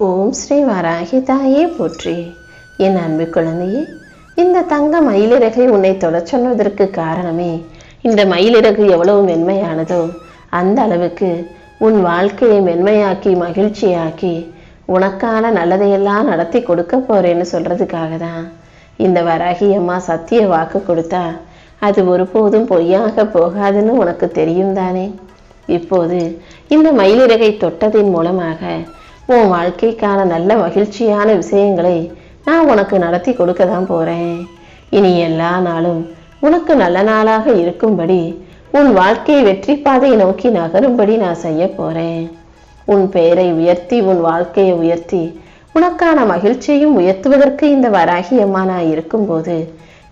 ஓம் ஸ்ரீ வராகி தாயே போற்றி. என் அன்பு குழந்தையே இந்த தங்க மயிலிறகை உன்னை தொடச் சொன்னதற்கு காரணமே இந்த மயிலிறகு எவ்வளவு மென்மையானதோ அந்த அளவுக்கு உன் வாழ்க்கையை மென்மையாக்கி மகிழ்ச்சியாக்கி உனக்கான நல்லதையெல்லாம் நடத்தி கொடுக்க போறேன்னு சொல்றதுக்காக தான் இந்த வராகி அம்மா சத்திய வாக்கு கொடுத்தா அது ஒருபோதும் பொய்யாக போகாதுன்னு உனக்கு தெரியும் தானே? இப்போது இந்த மயிலிறகை தொட்டதின் மூலமாக உன் வாழ்க்கைக்கான நல்ல மகிழ்ச்சியான விஷயங்களை நான் உனக்கு நடத்தி கொடுக்க தான் போகிறேன் இனி எல்லா நாளும் உனக்கு நல்ல நாளாக இருக்கும்படி உன் வாழ்க்கையை வெற்றி பாதையை நோக்கி நகரும்படி நான் செய்ய போறேன். உன் பெயரை உயர்த்தி உன் வாழ்க்கையை உயர்த்தி உனக்கான மகிழ்ச்சியையும் உயர்த்துவதற்கு இந்த வராகி அம்மா நான் இருக்கும்போது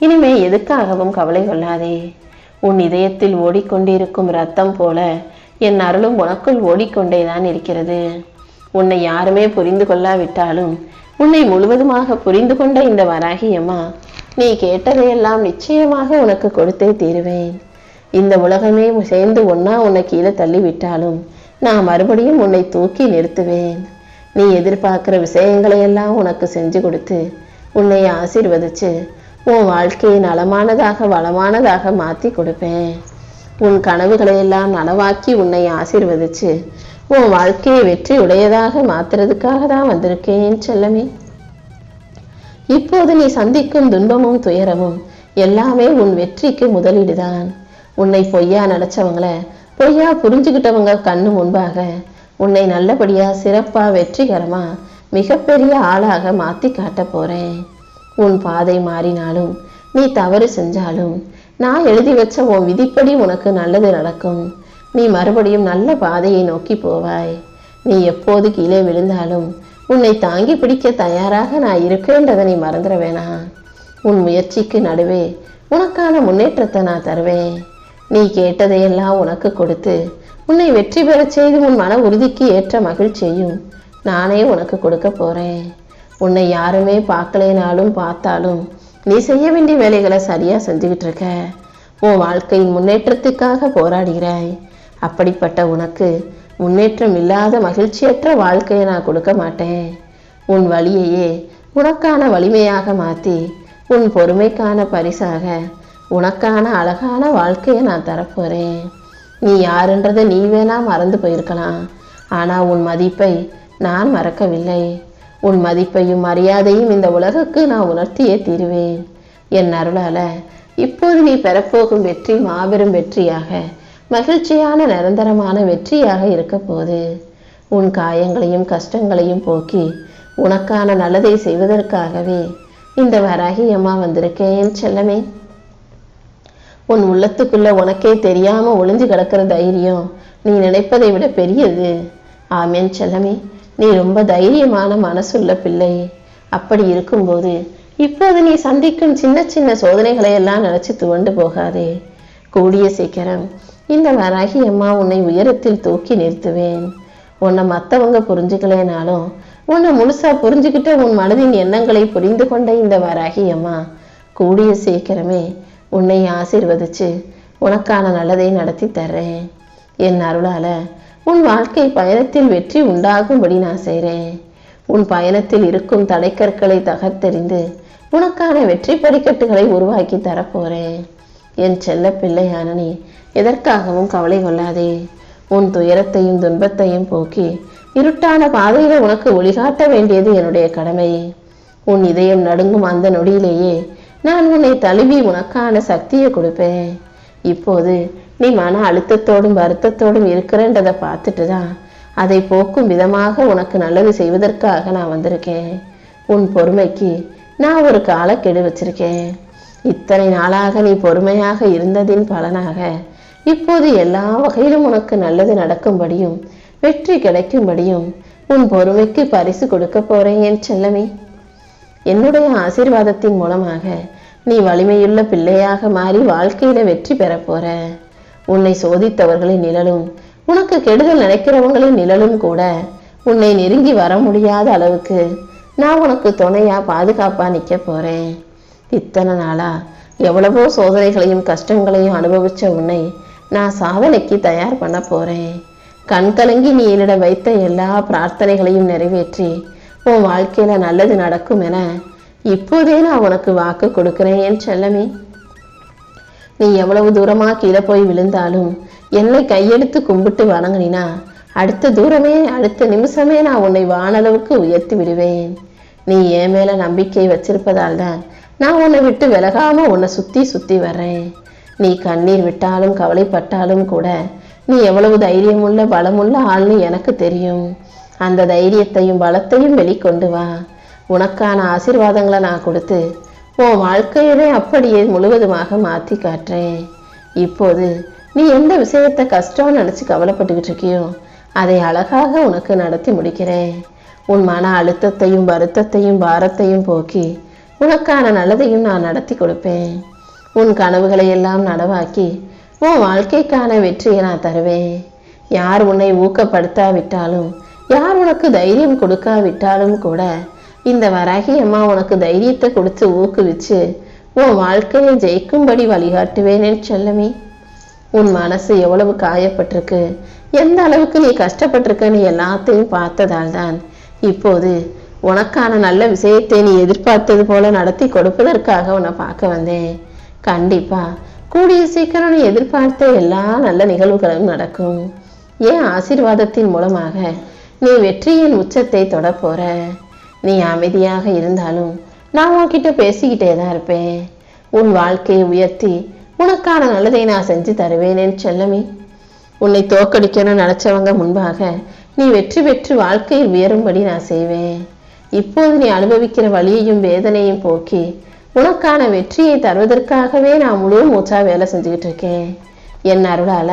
இனிமே எதுக்காகவும் கவலை கொள்ளாதே. உன் இதயத்தில் ஓடிக்கொண்டிருக்கும் ரத்தம் போல என் அருளும் உனக்குள் ஓடிக்கொண்டே தான் இருக்கிறது. உன்னை யாருமே புரிந்து கொள்ளாவிட்டாலும் உன்னை முழுவதுமாக புரிந்து கொண்ட இந்த வராகி அம்மா நீ கேட்டதையெல்லாம் நிச்சயமாக உனக்கு கொடுத்தே தீருவேன். இந்த உலகமே சேர்ந்து ஒன்னா உன்னை கீழே தள்ளிவிட்டாலும் நான் மறுபடியும் உன்னை தூக்கி நிறுத்துவேன். நீ எதிர்பார்க்கிற விஷயங்களையெல்லாம் உனக்கு செஞ்சு கொடுத்து உன்னை ஆசீர்வதிச்சு உன் வாழ்க்கையை நலமானதாக வளமானதாக மாற்றி கொடுப்பேன். உன் கனவுகளையெல்லாம் நனவாக்கி உன்னை ஆசீர்வதிச்சு உன் வாழ்க்கையை வெற்றி உடையதாக மாத்துறதுக்காக தான் வந்திருக்கேன் செல்லமே. இப்போது நீ சந்திக்கும் துன்பமும் துயரமும் எல்லாமே உன் வெற்றிக்கு முதலீடுதான். உன்னை பொய்யா நினைச்சவங்கள பொய்யா புரிஞ்சுக்கிட்டவங்க கண்ணு முன்பாக உன்னை நல்லபடியா சிறப்பா வெற்றிகரமா மிகப்பெரிய ஆளாக மாத்தி காட்ட போறேன். உன் பாதை மாறினாலும் நீ தவறு செஞ்சாலும் நான் எழுதி வச்ச உன் விதிப்படி உனக்கு நல்லது நடக்கும். நீ மறுபடியும் நல்ல பாதையை நோக்கி போவாய். நீ எப்போது கீழே விழுந்தாலும் உன்னை தாங்கி பிடிக்க தயாராக நான் இருக்கேன்றதை நீ மறந்துட வேணாம். உன் முயற்சிக்கு நடுவே உனக்கான முன்னேற்றத்தை நான் தருவேன். நீ கேட்டதையெல்லாம் உனக்கு கொடுத்து உன்னை வெற்றி பெறச் செய்து உன் மன உறுதிக்கு ஏற்ற மகிழ்ச்சியையும் நானே உனக்கு கொடுக்க போகிறேன் உன்னை யாருமே பார்க்கலேனாலும் பார்த்தாலும் நீ செய்ய வேண்டிய வேலைகளை சரியாக செஞ்சுக்கிட்டு இருக்க. உன் வாழ்க்கையின் முன்னேற்றத்துக்காக போராடுகிறாய். அப்படிப்பட்ட உனக்கு முன்னேற்றம் இல்லாத மகிழ்ச்சியற்ற வாழ்க்கையை நான் கொடுக்க மாட்டேன். உன் வழியையே உனக்கான வலிமையாக மாற்றி உன் பொறுமைக்கான பரிசாக உனக்கான அழகான வாழ்க்கையை நான் தரப்போகிறேன் நீ யாருன்றதை நீ வேணா மறந்து போயிருக்கலாம். ஆனால் உன் மதிப்பை நான் மறக்கவில்லை. உன் மதிப்பையும் மரியாதையும் இந்த உலகுக்கு நான் உணர்த்தியே தீருவேன். என் அருளால் இப்போது நீ பெறப்போகும் வெற்றி மாபெரும் வெற்றியாக மகிழ்ச்சியான நிரந்தரமான வெற்றியாக இருக்க போகுது உன் காயங்களையும் கஷ்டங்களையும் போக்கி உனக்கான நல்லதை செய்வதற்காகவே இந்த வராகி அம்மா வந்திருக்கேன் செல்லமே. உன் உள்ளத்துக்குள்ள உனக்கே தெரியாம ஒளிஞ்சு கிடக்கிற தைரியம் நீ நினைப்பதை விட பெரியது. ஆமேன் செல்லமே. நீ ரொம்ப தைரியமான மனசுள்ள பிள்ளை. அப்படி இருக்கும்போது இப்போது நீ சந்திக்கும் சின்ன சின்ன சோதனைகளை எல்லாம் நினைச்சு துவண்டு போகாதே. கூடிய சீக்கிரம் இந்த வராகி அம்மா உன்னை உயரத்தில் தூக்கி நிறுத்துவேன். உன்னை மற்றவங்க புரிஞ்சுக்கலேனாலும் உன்னை முழுசா புரிஞ்சுக்கிட்ட உன் மனதின் எண்ணங்களை புரிந்து கொண்ட இந்த வராகி அம்மா கூடிய சீக்கிரமே உன்னை ஆசீர்வதிச்சு உனக்கான நல்லதை நடத்தி தர்றேன். என் அருளால உன் வாழ்க்கை பயணத்தில் வெற்றி உண்டாகும்படி நான் செய்கிறேன் உன் பயணத்தில் இருக்கும் தடைக்கற்களை தகர்த்தெறிந்து உனக்கான வெற்றி படிக்கட்டுகளை உருவாக்கி தரப்போறேன். என் செல்ல பிள்ளையான நீ எதற்காகவும் கவலை கொள்ளாதே. உன் துயரத்தையும் துன்பத்தையும் போக்கி இருட்டான பாதையில உனக்கு ஒளிகாட்ட வேண்டியது என்னுடைய கடமை. உன் இதயம் நடுங்கும் அந்த நொடியிலேயே நான் உன்னை தழுவி உனக்கான சக்தியை கொடுப்பேன். இப்போது நீ மன அழுத்தத்தோடும் வருத்தத்தோடும் இருக்கிறன்றதை பார்த்துட்டு தான் அதை போக்கும் விதமாக உனக்கு நல்லது செய்வதற்காக நான் வந்திருக்கேன். உன் பொறுமைக்கு நான் ஒரு காலக்கெடு வச்சிருக்கேன். இத்தனை நாளாக நீ பொறுமையாக இருந்ததின் பலனாக இப்போது எல்லா வகையிலும் உனக்கு நல்லது நடக்கும்படியும் வெற்றி கிடைக்கும்படியும் உன் பொறுமைக்கு பரிசு கொடுக்க போறேன் என் செல்லமே. என்னுடைய ஆசீர்வாதத்தின் மூலமாக நீ வலிமையுள்ள பிள்ளையாக மாறி வாழ்க்கையில வெற்றி பெற போற. உன்னை சோதித்தவர்களின் நிழலும் உனக்கு கெடுதல் நினைக்கிறவங்களின் நிழலும் கூட உன்னை நெருங்கி வர முடியாத அளவுக்கு நான் உனக்கு துணையா பாதுகாப்பா நிக்க போறேன். இத்தனை நாளா எவ்வளவோ சோதனைகளையும் கஷ்டங்களையும் அனுபவிச்ச உன்னை நான் சாதனைக்கு தயார் பண்ண போறேன். கண் கலங்கி நீ என்னிடம் வைத்த எல்லா பிரார்த்தனைகளையும் நிறைவேற்றி உன் வாழ்க்கையில நல்லது நடக்கும் என இப்போதே நான் உனக்கு வாக்கு கொடுக்கிறேன் என் செல்லமே. நீ எவ்வளவு தூரமா கீழே போய் விழுந்தாலும் என்னை கையெடுத்து கும்பிட்டு வணங்கினா அடுத்த தூரமே அடுத்த நிமிஷமே நான் உன்னை வானளவுக்கு உயர்த்தி விடுவேன். நீ என் மேல நம்பிக்கை வச்சிருப்பதால் தான் நான் உன்னை விட்டு விலகாம உன்னை சுத்தி சுத்தி வர்றேன். நீ கண்ணீர் விட்டாலும் கவலைப்பட்டாலும் கூட நீ எவ்வளவு தைரியமுள்ள பலமுள்ள ஆள்னு எனக்கு தெரியும். அந்த தைரியத்தையும் பலத்தையும் வெளிக்கொண்டு வா. உனக்கான ஆசீர்வாதங்களை நான் கொடுத்து உன் வாழ்க்கையவே அப்படியே முழுவதுமாக மாற்றி காட்டுறேன் இப்போது நீ எந்த விஷயத்தை கஷ்டம்னு நினச்சி கவலைப்பட்டுக்கிட்டு இருக்கியோ அதை அழகாக உனக்கு நடத்தி முடிக்கிறேன். உன் மன அழுத்தத்தையும் வருத்தத்தையும் பாரத்தையும் போக்கி உனக்கான நல்லதையும் நான் நடத்தி கொடுப்பேன். உன் கனவுகளை எல்லாம் நனவாக்கி உன் வாழ்க்கைக்கான வெற்றியை நான் தருவேன். யார் உன்னை ஊக்கப்படுத்தாவிட்டாலும் யார் உனக்கு தைரியம் கொடுக்காவிட்டாலும் கூட இந்த வராகி அம்மா உனக்கு தைரியத்தை கொடுத்து ஊக்குவிச்சு உன் வாழ்க்கையை ஜெயிக்கும்படி வழிகாட்டுவேனே செல்லமே. உன் மனசு எவ்வளவு காயப்பட்டிருக்கு எந்த அளவுக்கு நீ கஷ்டப்பட்டிருக்கன்னு எல்லாத்தையும் பார்த்ததால் தான் இப்போது உனக்கான நல்ல விஷயத்தை நீ எதிர்பார்த்தது போல நடத்தி கொடுப்பதற்காக உன்னை பார்க்க வந்தேன். கண்டிப்பா. கூடிய சீக்கிரம் நீ எதிர்பார்த்த எல்லா நல்ல நிகழ்வுகளும் நடக்கும். ஏன் ஆசீர்வாதத்தின் மூலமாக நீ வெற்றியின் உச்சத்தை தொடப்போற? நீ அமைதியாக இருந்தாலும் நான் உன்கிட்ட பேசிக்கிட்டே தான் இருப்பேன். உன் வாழ்க்கையை உயர்த்தி உனக்கான நல்லதை நான் செஞ்சு தருவேனேன்னு செல்லமே. உன்னை தோக்கடிக்கணும்னு நினச்சவங்க முன்பாக நீ வெற்றி பெற்று வாழ்க்கையில் உயரும்படி நான் செய்வேன். இப்போது நீ அனுபவிக்கிற வழியையும் வேதனையும் போக்கி உனக்கான வெற்றியை தருவதற்காகவே நான் முழு மூச்சா வேலை செஞ்சுக்கிட்டு இருக்கேன் என் அருளால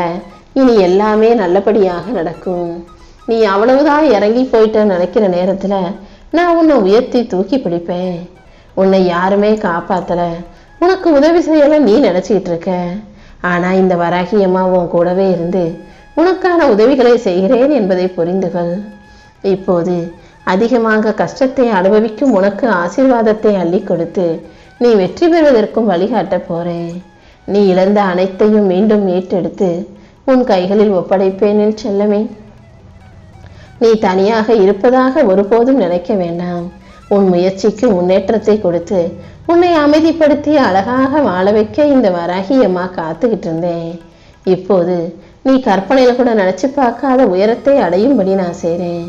இனி எல்லாமே நல்லபடியாக நடக்கும். நீ அவ்வளவுதான் இறங்கி போயிட்ட நினைக்கிற நேரத்தில் நான் உன்னை உயர்த்தி தூக்கி பிடிப்பேன். உன்னை யாருமே காப்பாற்றலை உனக்கு உதவி செய்யலை நீ நினச்சிக்கிட்டு இருக்க ஆனால் இந்த வராகியம்மா உன் கூடவே இருந்து உனக்கான உதவிகளை செய்கிறேன் என்பதை புரிந்துகள். இப்போது அதிகமாக கஷ்டத்தை அனுபவிக்கும் உனக்கு ஆசீர்வாதத்தை அள்ளி கொடுத்து நீ வெற்றி பெறுவதற்கும் வழிகாட்ட போறேன். நீ இழந்த அனைத்தையும் மீண்டும் மீட்டெடுத்து உன் கைகளில் ஒப்படைப்பேன் செல்லமே. நீ தனியாக இருப்பதாக ஒருபோதும் நினைக்க வேண்டாம். உன் முயற்சிக்கு முன்னேற்றத்தை கொடுத்து உன்னை அமைதிப்படுத்தி அழகாக வாழ வைக்க இந்த வராகியம்மா காத்துக்கிட்டு இருந்தேன். இப்போது நீ கற்பனையில் கூட நினைச்சு பார்க்காத உயரத்தை அடையும்படி நான் செய்கிறேன்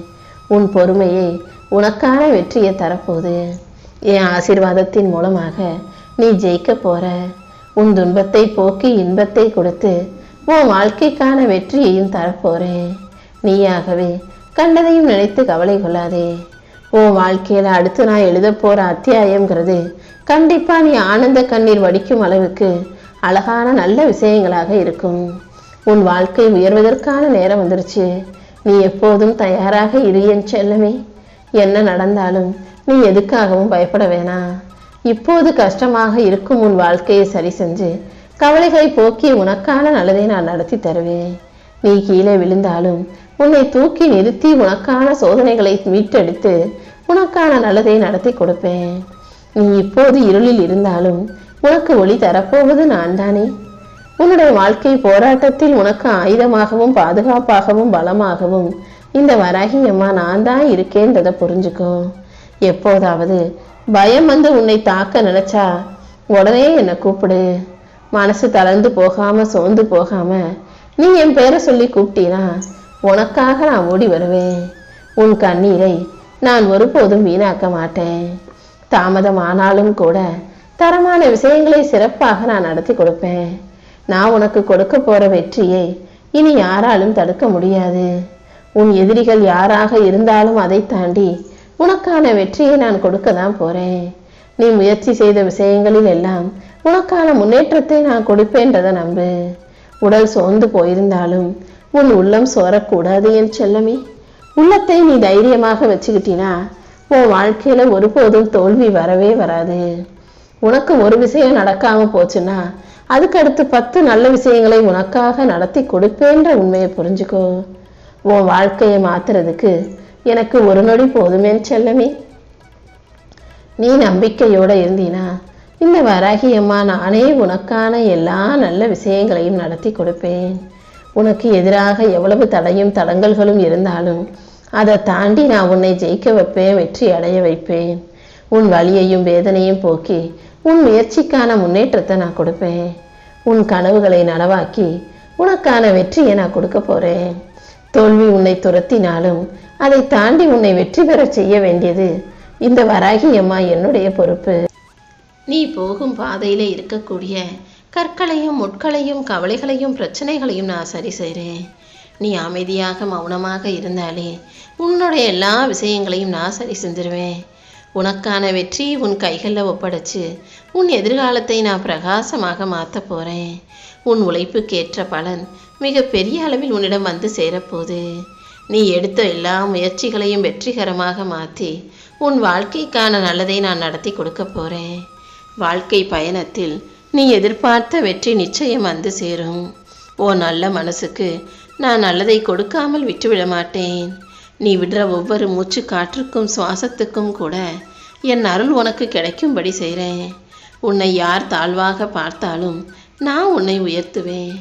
உன் பொறுமையை உனக்கான வெற்றியை தரப்போகுது. என் ஆசீர்வாதத்தின் மூலமாக நீ ஜெயிக்க போற. உன் துன்பத்தை போக்கி இன்பத்தை கொடுத்து உன் வாழ்க்கைக்கான வெற்றியையும் தரப்போறேன். நீயாகவே கண்டதையும் நினைத்து கவலை கொள்ளாதே. உன் வாழ்க்கையில் அடுத்து நான் எழுத போற அத்தியாயங்கிறது கண்டிப்பா நீ ஆனந்த கண்ணீர் வடிக்கும் அளவுக்கு அழகான நல்ல விஷயங்களாக இருக்கும். உன் வாழ்க்கை உயர்வதற்கான நேரம் வந்துருச்சு. நீ எப்போதும் தயாராக இரு என் செல்லமே. என்ன நடந்தாலும் நீ எதுக்காகவும் பயப்பட வேணாம் இப்போது கஷ்டமாக இருக்கும் உன் வாழ்க்கையை சரி செஞ்சு கவலைகளை போக்கி உனக்கான நல்லதை நான் நடத்தி தருவேன். நீ கீழே விழுந்தாலும் உன்னை தூக்கி நிறுத்தி உனக்கான சோதனைகளை மீட்டெடுத்து உனக்கான நல்லதை நடத்தி கொடுப்பேன். நீ இப்போது இருளில் இருந்தாலும் உனக்கு ஒளி தரப்போவது நான் தானே உன்னுடைய வாழ்க்கை போராட்டத்தில் உனக்கு ஆயுதமாகவும் பாதுகாப்பாகவும் பலமாகவும் இந்த வராகி அம்மா நான் தான் இருக்கேன்றதை புரிஞ்சுக்கோ. எப்போதாவது பயம் வந்து உன்னை தாக்க நினைச்சா உடனே என்னை கூப்பிடு. மனசு தளர்ந்து போகாம சோர்ந்து போகாம நீ என் பேரை சொல்லி கூப்பிட்டீனா உனக்காக நான் ஓடி வருவேன். உன் கண்ணீரை நான் ஒருபோதும் வீணாக்க மாட்டேன். தாமதம் ஆனாலும் கூட தரமான விஷயங்களை சிறப்பாக நான் நடத்தி கொடுப்பேன். நான் உனக்கு கொடுக்க போற வெற்றியை இனி யாராலும் தடுக்க முடியாது. உன் எதிரிகள் யாராக இருந்தாலும் அதை தாண்டி உனக்கான வெற்றியை நான் கொடுக்க தான் போறேன். நீ முயற்சி செய்த விஷயங்களில் எல்லாம் உனக்கான முன்னேற்றத்தை நான் கொடுப்பேன்றதை நம்பு. உடல் சோர்ந்து போயிருந்தாலும் உன் உள்ளம் சோரக்கூடாது என் செல்லமே. உள்ளத்தை நீ தைரியமாக வச்சுக்கிட்டினா உன் வாழ்க்கையில ஒருபோதும் தோல்வி வரவே வராது. உனக்கு ஒரு விஷயம் நடக்காம போச்சுன்னா அதுக்கடுத்து பத்து நல்ல விஷயங்களை உனக்காக நடத்தி கொடுப்பேன்ற உண்மையை புரிஞ்சுக்கோ. உன் வாழ்க்கையை மாத்துறதுக்கு எனக்கு ஒரு நொடி போதுமே செல்லமே. நீ நம்பிக்கையோடு இருந்தீனா இந்த வராகி அம்மா நானே உனக்கான எல்லா நல்ல விஷயங்களையும் நடத்தி கொடுப்பேன். உனக்கு எதிராக எவ்வளவு தடையும் தடங்கல்களும் இருந்தாலும் அதை தாண்டி நான் உன்னை ஜெயிக்க வைப்பேன் வெற்றி அடைய வைப்பேன். உன் வழியையும் வேதனையும் போக்கி உன் முயற்சிக்கான முன்னேற்றத்தை நான் கொடுப்பேன். உன் கனவுகளை நனவாக்கி உனக்கான வெற்றியை நான் கொடுக்க போறேன். தோல்வி உன்னை துரத்தினாலும் அதை தாண்டி உன்னை வெற்றி பெறச் செய்ய வேண்டியது இந்த வராகி அம்மா என்னுடைய பொறுப்பு. நீ போகும் பாதையில இருக்கக்கூடிய கற்களையும் முட்களையும் கவலைகளையும் பிரச்சனைகளையும் நான் சரி செய்கிறேன் நீ அமைதியாக மௌனமாக இருந்தாலே உன்னுடைய எல்லா விஷயங்களையும் நான் சரி செஞ்சிருவேன். உனக்கான வெற்றி உன் கைகளில் ஒப்படைச்சு உன் எதிர்காலத்தை நான் பிரகாசமாக மாற்ற போகிறேன் உன் உழைப்புக்கேற்ற பலன் மிக பெரிய அளவில் உன்னிடம் வந்து சேரப்போது நீ எடுத்த எல்லா முயற்சிகளையும் வெற்றிகரமாக மாற்றி உன் வாழ்க்கைக்கான நல்லதை நான் நடத்தி கொடுக்க போகிறேன் வாழ்க்கை பயணத்தில் நீ எதிர்பார்த்த வெற்றி நிச்சயம் வந்து சேரும். ஓ நல்ல மனசுக்கு நான் நல்லதை கொடுக்காமல் விட்டுவிட மாட்டேன். நீ விடுற ஒவ்வொரு மூச்சு காற்றுக்கும் சுவாசத்துக்கும் கூட என் அருள் உனக்கு கிடைக்கும்படி செய்கிறேன் உன்னை யார் தாழ்வாக பார்த்தாலும் நான் உன்னை உயர்த்துவேன்.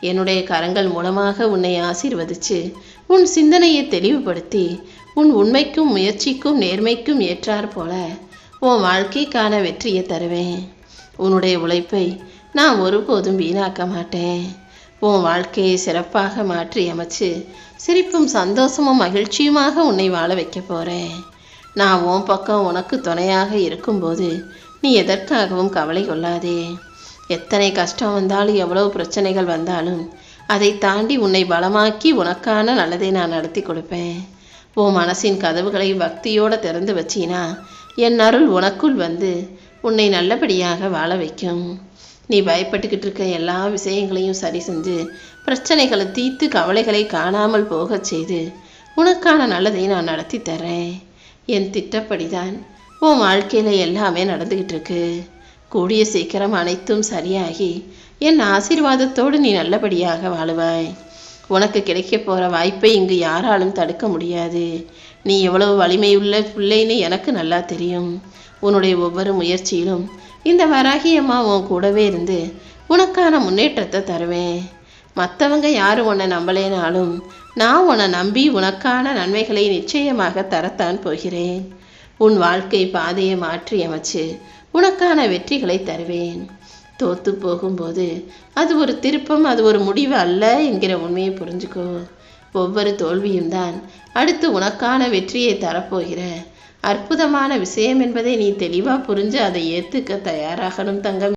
என்னுடைய கரங்கள் மூலமாக உன்னை ஆசீர்வதிச்சு உன் சிந்தனையை தெளிவுபடுத்தி உன் உண்மைக்கும் முயற்சிக்கும் நேர்மைக்கும் ஏற்றாற் போல உன் வாழ்க்கைக்கான வெற்றியை தருவேன். உன்னுடைய உழைப்பை நான் ஒருபோதும் வீணாக்க மாட்டேன். உன் வாழ்க்கையை சிறப்பாக மாற்றி அமைச்சு சிரிப்பும் சந்தோஷமும் மகிழ்ச்சியுமாக உன்னை வாழ வைக்க போகிறேன் நான் உன் பக்கம் உனக்கு துணையாக இருக்கும்போது நீ எதற்காகவும் கவலை கொள்ளாதே. எத்தனை கஷ்டம் வந்தாலும் எவ்வளவு பிரச்சனைகள் வந்தாலும் அதை தாண்டி உன்னை பலமாக்கி உனக்கான நல்லதை நான் நடத்தி கொடுப்பேன். உன் மனசின் கதவுகளை பக்தியோடு திறந்து வச்சினா என் அருள் உனக்குள் வந்து உன்னை நல்லபடியாக வாழ வைக்கும். நீ பயப்பட்டுக்கிட்டு இருக்க எல்லா விஷயங்களையும் சரி செஞ்சு பிரச்சனைகளை தீர்த்து கவலைகளை காணாமல் போகச் செய்து உனக்கான நல்லதை நான் நடத்தி தரேன். என் திட்டப்படிதான் உன் வாழ்க்கையில் எல்லாமே நடந்துக்கிட்டு இருக்கு. கூடிய சீக்கிரம் அனைத்தும் சரியாகி என் ஆசீர்வாதத்தோடு நீ நல்லபடியாக வாழுவாய். உனக்கு கிடைக்க போகிற வாய்ப்பை இங்கு யாராலும் தடுக்க முடியாது. நீ எவ்வளவு வலிமையுள்ள பிள்ளைன்னு எனக்கு நல்லா தெரியும். உன்னுடைய ஒவ்வொரு முயற்சியிலும் இந்த வராகியம்மா உன் கூடவே இருந்து உனக்கான முன்னேற்றத்தை தருவேன். மற்றவங்க யாரும் உன்னை நம்பலேனாலும் நான் உன்னை நம்பி உனக்கான நன்மைகளை நிச்சயமாக தரத்தான் போகிறேன். உன் வாழ்க்கை பாதையை மாற்றி அமைச்சு உனக்கான வெற்றிகளை தருவேன். தோத்து போகும்போது அது ஒரு திருப்பம் அது ஒரு முடிவு அல்ல என்கிற உண்மையை புரிஞ்சுக்கோ. ஒவ்வொரு தோல்வியும் தான் அடுத்து உனக்கான வெற்றியை தரப்போகிற. அற்புதமான விஷயம் என்பதை நீ தெளிவாக புரிஞ்சு அதை ஏற்றுக்க தயாராகணும் தங்கம்.